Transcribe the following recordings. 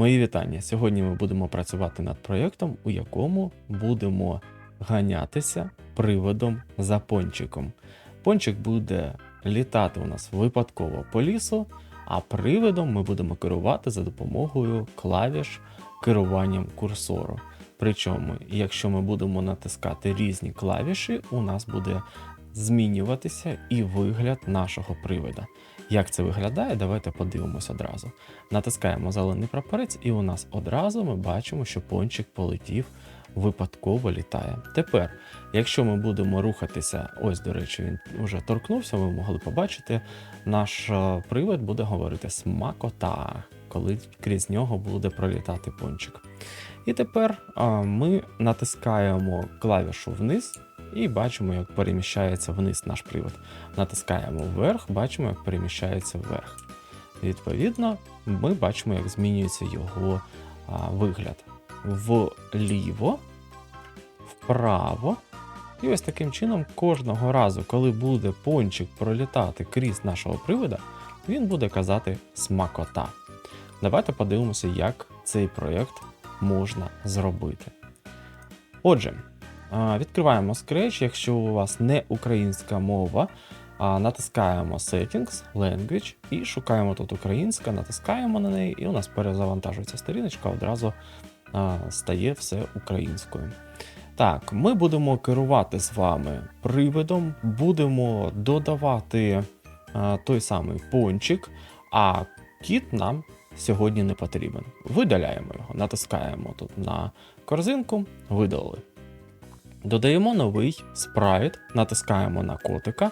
Мої вітання. Сьогодні ми будемо працювати над проєктом, у якому будемо ганятися приводом за пончиком. Пончик буде літати у нас випадково по лісу, а приводом ми будемо керувати за допомогою клавіш керуванням курсору. Причому, якщо ми будемо натискати різні клавіші, у нас буде змінюватися і вигляд нашого привода. Як це виглядає, давайте подивимось одразу. Натискаємо зелений прапорець, і у нас одразу ми бачимо, що пончик полетів, випадково літає. Тепер, якщо ми будемо рухатися, ось, до речі, він вже торкнувся, ви могли побачити, наш е, привид буде говорити смакота, коли крізь нього буде пролітати пончик. І тепер а, ми натискаємо клавішу вниз і бачимо, як переміщається вниз наш привод. Натискаємо вверх, бачимо, як переміщається вверх. Відповідно, ми бачимо, як змінюється його а, вигляд. Вліво, вправо. І ось таким чином, кожного разу, коли буде пончик пролітати крізь нашого привода, він буде казати смакота. Давайте подивимося, як цей проєкт можна зробити. Отже, відкриваємо Scratch, якщо у вас не українська мова, натискаємо Settings, Language і шукаємо тут українська, натискаємо на неї, і у нас перезавантажується сторіночка, одразу стає все українською. Так, ми будемо керувати з вами привидом, будемо додавати той самий пончик, а кіт нам сьогодні не потрібен. Видаляємо його, натискаємо тут на корзинку, видалили. Додаємо новий спрайт, натискаємо на котика.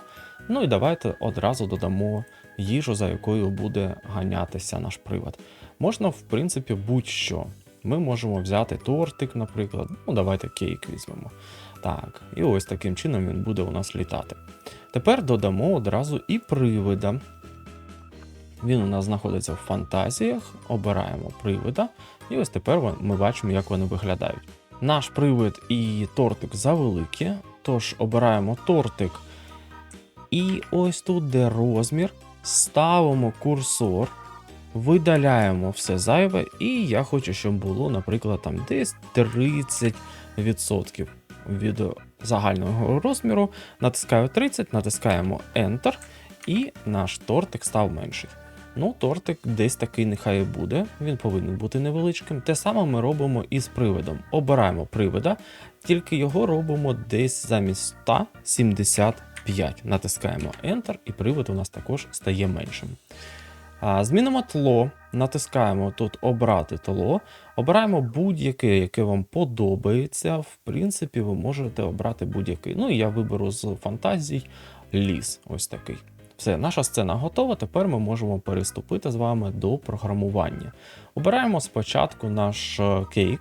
Ну і давайте одразу додамо їжу, за якою буде ганятися наш привод. Можна, в принципі, будь-що. Ми можемо взяти тортик, наприклад. Ну, давайте кейк візьмемо. Так, і ось таким чином він буде у нас літати. Тепер додамо одразу і привида. Він у нас знаходиться в фантазіях, обираємо привида, і ось тепер ми бачимо, як вони виглядають. Наш привид і тортик завеликі, тож обираємо тортик. І ось тут, де розмір, ставимо курсор, видаляємо все зайве, і я хочу, щоб було, наприклад, там десь 30% від загального розміру. Натискаю 30, натискаємо Enter, і наш тортик став менший. Ну, тортик десь такий нехай і буде, він повинен бути невеличким. Те саме ми робимо і з привидом. Обираємо привида, тільки його робимо десь замість 175. Натискаємо Enter, і привид у нас також стає меншим. Змінимо тло, натискаємо тут Обрати тло, обираємо будь-яке, яке вам подобається. В принципі, ви можете обрати будь-який. Ну і я виберу з фантазій ліс. Ось такий. Все, наша сцена готова. Тепер ми можемо переступити з вами до програмування. Обираємо спочатку наш е, кейк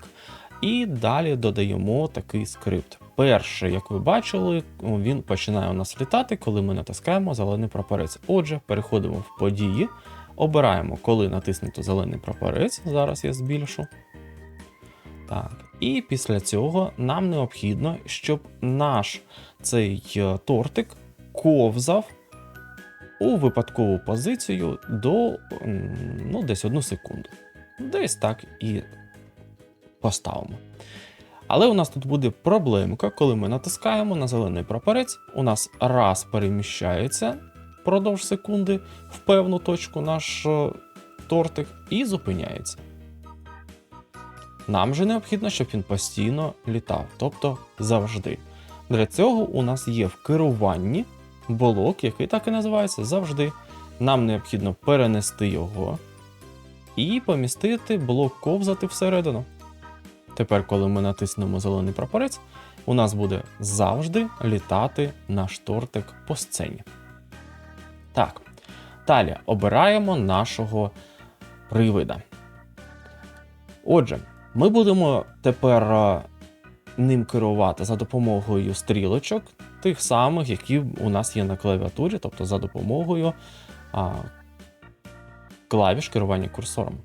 і далі додаємо такий скрипт. Перший, як ви бачили, він починає у нас літати, коли ми натискаємо зелений прапорець. Отже, переходимо в події, обираємо, коли натиснуто зелений прапорець. Зараз я збільшу. Так. І після цього нам необхідно, щоб наш цей е, тортик ковзав у випадкову позицію до ну, десь одну секунду. Десь так і поставимо. Але у нас тут буде проблемка, коли ми натискаємо на зелений прапорець, у нас раз переміщається впродовж секунди в певну точку наш е, тортик і зупиняється. Нам же необхідно, щоб він постійно літав, тобто завжди. Для цього у нас є в керуванні блок, який так і називається завжди. Нам необхідно перенести його і помістити блок ковзати всередину. Тепер, коли ми натиснемо зелений прапорець, у нас буде завжди літати наш тортик по сцені. Так, далі обираємо нашого привида. Отже, ми будемо тепер е, ним керувати за допомогою стрілочок, тих самих, які у нас є на клавіатурі, тобто за допомогою а, клавіш керування курсором.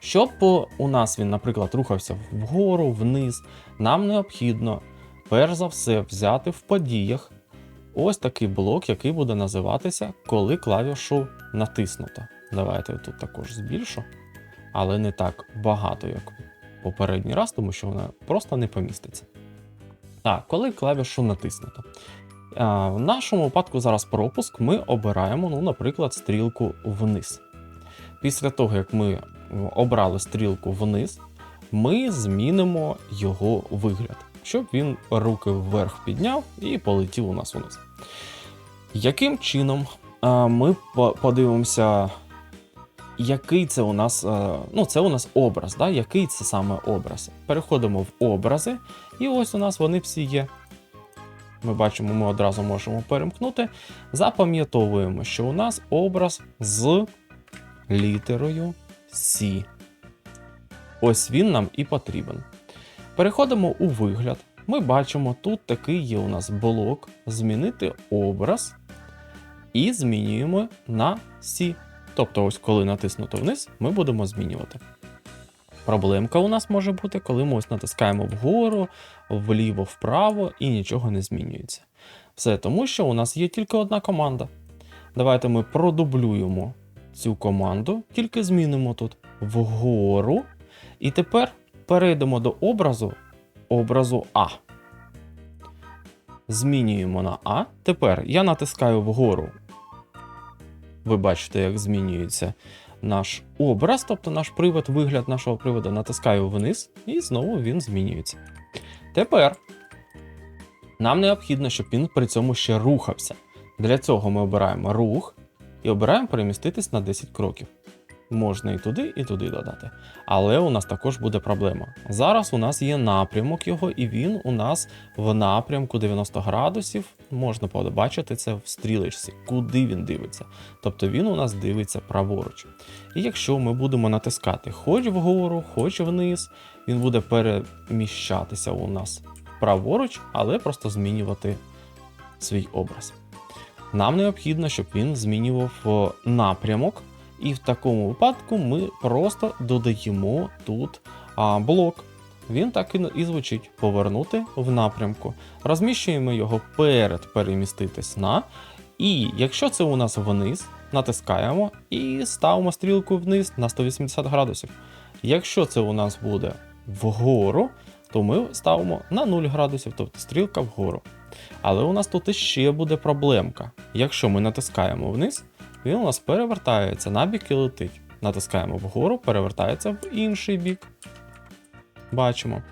Щоб у нас він, наприклад, рухався вгору, вниз, нам необхідно, перш за все, взяти в подіях ось такий блок, який буде називатися, коли клавішу натиснуто. Давайте я тут також збільшу. але не так багато, як попередній раз, тому що вона просто не поміститься. Так, коли клавішу натиснуто. В нашому випадку зараз пропуск ми обираємо, ну, наприклад, стрілку вниз. Після того, як ми обрали стрілку вниз, ми змінимо його вигляд, щоб він руки вверх підняв і полетів у нас вниз. Яким чином ми подивимося, який це у нас, е, ну, це у нас образ, да? який це саме образ? Переходимо в образи, і ось у нас вони всі є. Ми бачимо, ми одразу можемо перемкнути. Запам'ятовуємо, що у нас образ з літерою C. Ось він нам і потрібен. Переходимо у вигляд. Ми бачимо, тут такий є у нас блок змінити образ і змінюємо на C. Тобто, ось коли натиснуто вниз, ми будемо змінювати. Проблемка у нас може бути, коли ми ось натискаємо вгору, вліво, вправо і нічого не змінюється. Все тому, що у нас є тільки одна команда. Давайте ми продублюємо цю команду, тільки змінимо тут вгору. І тепер перейдемо до образу образу А. Змінюємо на А. Тепер я натискаю вгору. Ви бачите, як змінюється наш образ, тобто наш привод, вигляд нашого приводу, натискаю вниз, і знову він змінюється. Тепер нам необхідно, щоб він при цьому ще рухався. Для цього ми обираємо рух і обираємо переміститись на 10 кроків. Можна і туди, і туди додати. Але у нас також буде проблема. Зараз у нас є напрямок його, і він у нас в напрямку 90 градусів. Можна побачити це в стрілочці, куди він дивиться. Тобто він у нас дивиться праворуч. І якщо ми будемо натискати хоч вгору, хоч вниз, він буде переміщатися у нас праворуч, але просто змінювати свій образ. Нам необхідно, щоб він змінював е, напрямок, і в такому випадку ми просто додаємо тут а, блок. Він так і, звучить: повернути в напрямку. Розміщуємо його перед переміститись на. І якщо це у нас вниз, натискаємо і ставимо стрілку вниз на 180 градусів. Якщо це у нас буде вгору, то ми ставимо на 0 градусів, тобто стрілка вгору. Але у нас тут іще буде проблемка. Якщо ми натискаємо вниз, він у нас перевертається на бік і летить. Натискаємо вгору, перевертається в інший бік. Бачимо.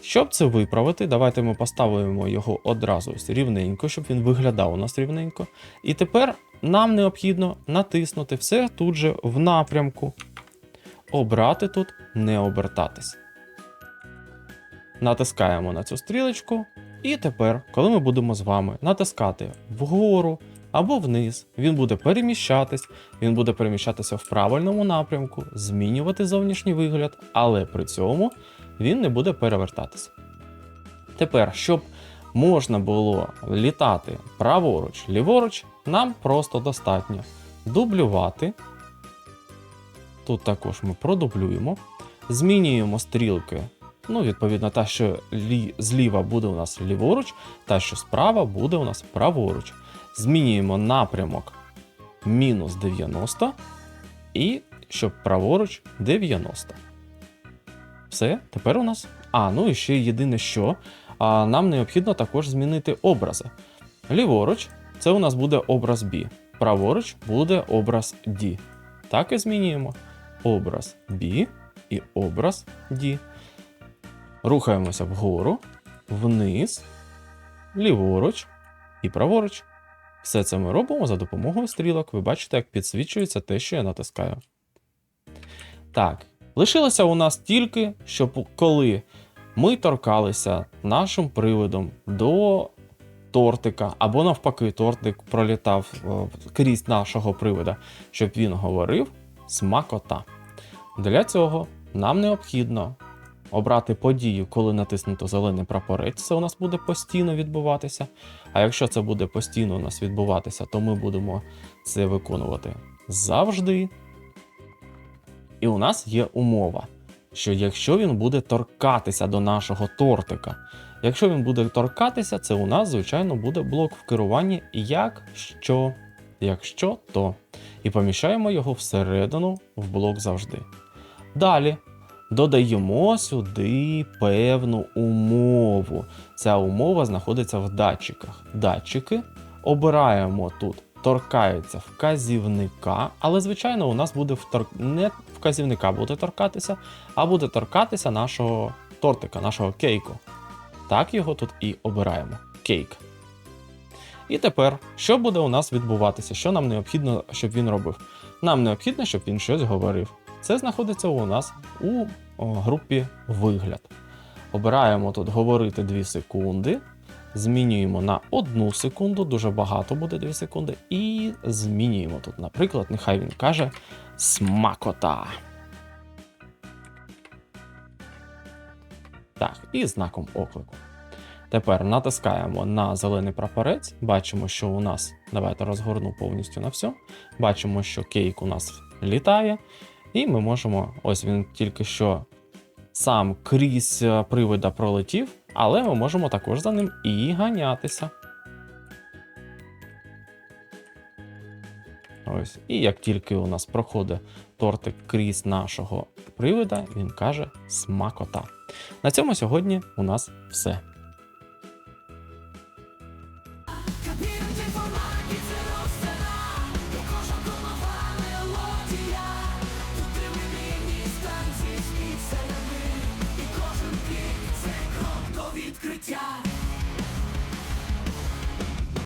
Щоб це виправити, давайте ми поставимо його одразу ось рівненько, щоб він виглядав у нас рівненько. І тепер нам необхідно натиснути все тут же в напрямку. Обрати тут не обертатись. Натискаємо на цю стрілочку. І тепер, коли ми будемо з вами натискати вгору або вниз, він буде переміщатись, він буде переміщатися в правильному напрямку, змінювати зовнішній вигляд, але при цьому він не буде перевертатися. Тепер, щоб можна було літати праворуч, ліворуч, нам просто достатньо дублювати. Тут також ми продублюємо, змінюємо стрілки. Ну, відповідно, та, що лі... зліва буде у нас ліворуч, та, що справа буде у нас праворуч. Змінюємо напрямок мінус 90 і щоб праворуч 90. Все, тепер у нас. А, ну і ще єдине що. А, нам необхідно також змінити образи. Ліворуч це у нас буде образ B. Праворуч буде образ D. Так і змінюємо. Образ B і образ D. Рухаємося вгору, вниз, ліворуч і праворуч. Все це ми робимо за допомогою стрілок. Ви бачите, як підсвічується те, що я натискаю. Так, лишилося у нас тільки, щоб коли ми торкалися нашим приводом до тортика, або навпаки, тортик пролітав е, крізь нашого привода, щоб він говорив смакота. Для цього нам необхідно обрати подію, коли натиснуто зелений прапорець, це у нас буде постійно відбуватися. А якщо це буде постійно у нас відбуватися, то ми будемо це виконувати завжди. І у нас є умова, що якщо він буде торкатися до нашого тортика, якщо він буде торкатися, це у нас, звичайно, буде блок в керуванні якщо, якщо то. І поміщаємо його всередину в блок завжди. Далі додаємо сюди певну умову. Ця умова знаходиться в датчиках. Датчики обираємо тут, торкаються вказівника, але, звичайно, у нас буде втор... не вказівника буде торкатися, а буде торкатися нашого тортика, нашого кейку. Так його тут і обираємо. Кейк. І тепер, що буде у нас відбуватися? Що нам необхідно, щоб він робив? Нам необхідно, щоб він щось говорив. Це знаходиться у нас у групі вигляд. Обираємо тут говорити 2 секунди, змінюємо на 1 секунду, дуже багато буде 2 секунди, і змінюємо тут. Наприклад, нехай він каже смакота. Так, і знаком оклику. Тепер натискаємо на зелений прапорець. Бачимо, що у нас, давайте розгорну повністю на все. Бачимо, що кейк у нас літає. І ми можемо, ось він тільки що сам крізь е, привода пролетів, але ми можемо також за ним і ганятися. Ось. І як тільки у нас проходить тортик крізь нашого привода, він каже смакота. На цьому сьогодні у нас все.